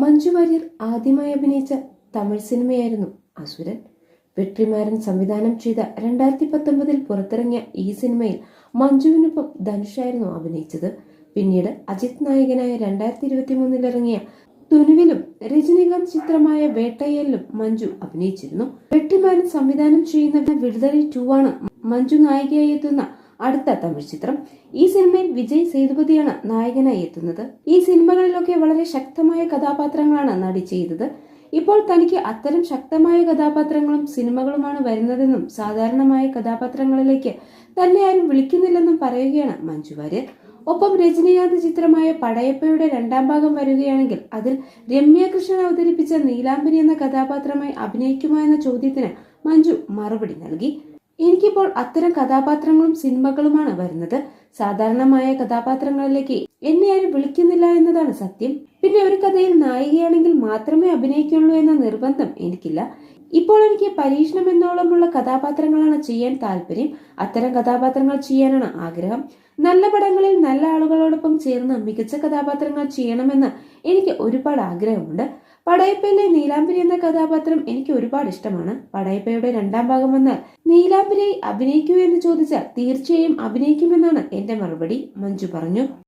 മഞ്ജു വാര്യർ ആദ്യമായി അഭിനയിച്ച തമിഴ് സിനിമയായിരുന്നു അസുരൻ. വെട്രിമാരൻ സംവിധാനം ചെയ്ത രണ്ടായിരത്തി പത്തൊമ്പതിൽ പുറത്തിറങ്ങിയ ഈ സിനിമയിൽ മഞ്ജുവിനൊപ്പം ധനുഷായിരുന്നു അഭിനയിച്ചത്. പിന്നീട് അജിത് നായകനായ രണ്ടായിരത്തി ഇരുപത്തി മൂന്നിൽ ഇറങ്ങിയ തുനുവിലും രജനീകാന്ത് ചിത്രമായ വേട്ടയ്യലിലും മഞ്ജു അഭിനയിച്ചിരുന്നു. വെട്ടിമാരൻ സംവിധാനം ചെയ്യുന്ന വിടുതലി ടു ആണ് മഞ്ജു നായികയായി എത്തുന്ന അടുത്ത തമിഴ് ചിത്രം. ഈ സിനിമയിൽ വിജയ് സേതുപതിയാണ് നായകനായി എത്തുന്നത്. ഈ സിനിമകളിലൊക്കെ വളരെ ശക്തമായ കഥാപാത്രങ്ങളാണ് നടി ചെയ്തത്. ഇപ്പോൾ തനിക്ക് അത്തരം ശക്തമായ കഥാപാത്രങ്ങളും സിനിമകളുമാണ് വരുന്നതെന്നും സാധാരണമായ കഥാപാത്രങ്ങളിലേക്ക് തന്നെ ആരും വിളിക്കുന്നില്ലെന്നും പറയുകയാണ് മഞ്ജു വാര്യർ. ഒപ്പം രജനീകാന്ത് ചിത്രമായ പടയപ്പയുടെ രണ്ടാം ഭാഗം വരികയാണെങ്കിൽ അതിൽ രമ്യ കൃഷ്ണൻ അവതരിപ്പിച്ച നീലാംബരി എന്ന കഥാപാത്രമായി അഭിനയിക്കുമോ എന്ന ചോദ്യത്തിന് മഞ്ജു മറുപടി നൽകി. എനിക്കിപ്പോൾ അത്തരം കഥാപാത്രങ്ങളും സിനിമകളുമാണ് വരുന്നത്. സാധാരണമായ കഥാപാത്രങ്ങളിലേക്ക് എന്നെ ആരും വിളിക്കുന്നില്ല എന്നതാണ് സത്യം. പിന്നെ ഒരു കഥയിൽ നായികയാണെങ്കിൽ മാത്രമേ അഭിനയിക്കുള്ളൂ എന്ന നിർബന്ധം എനിക്കില്ല. ഇപ്പോൾ എനിക്ക് പരീക്ഷണം എന്നോളമുള്ള കഥാപാത്രങ്ങളാണ് ചെയ്യാൻ താല്പര്യം. അത്തരം കഥാപാത്രങ്ങൾ ചെയ്യാനാണ് ആഗ്രഹം. നല്ല പടങ്ങളിൽ നല്ല ആളുകളോടൊപ്പം ചേർന്ന് മികച്ച കഥാപാത്രങ്ങൾ ചെയ്യണമെന്ന് എനിക്ക് ഒരുപാട് ആഗ്രഹമുണ്ട്. പടയപ്പയിലെ നീലാംബരി എന്ന കഥാപാത്രം എനിക്ക് ഒരുപാട് ഇഷ്ടമാണ്. പടയപ്പയുടെ രണ്ടാം ഭാഗം വന്നാൽ നീലാംബരിയായി അഭിനയിക്കൂ എന്ന് ചോദിച്ചാൽ തീർച്ചയായും അഭിനയിക്കുമെന്നാണ് എന്റെ മറുപടി. മഞ്ജു പറഞ്ഞു.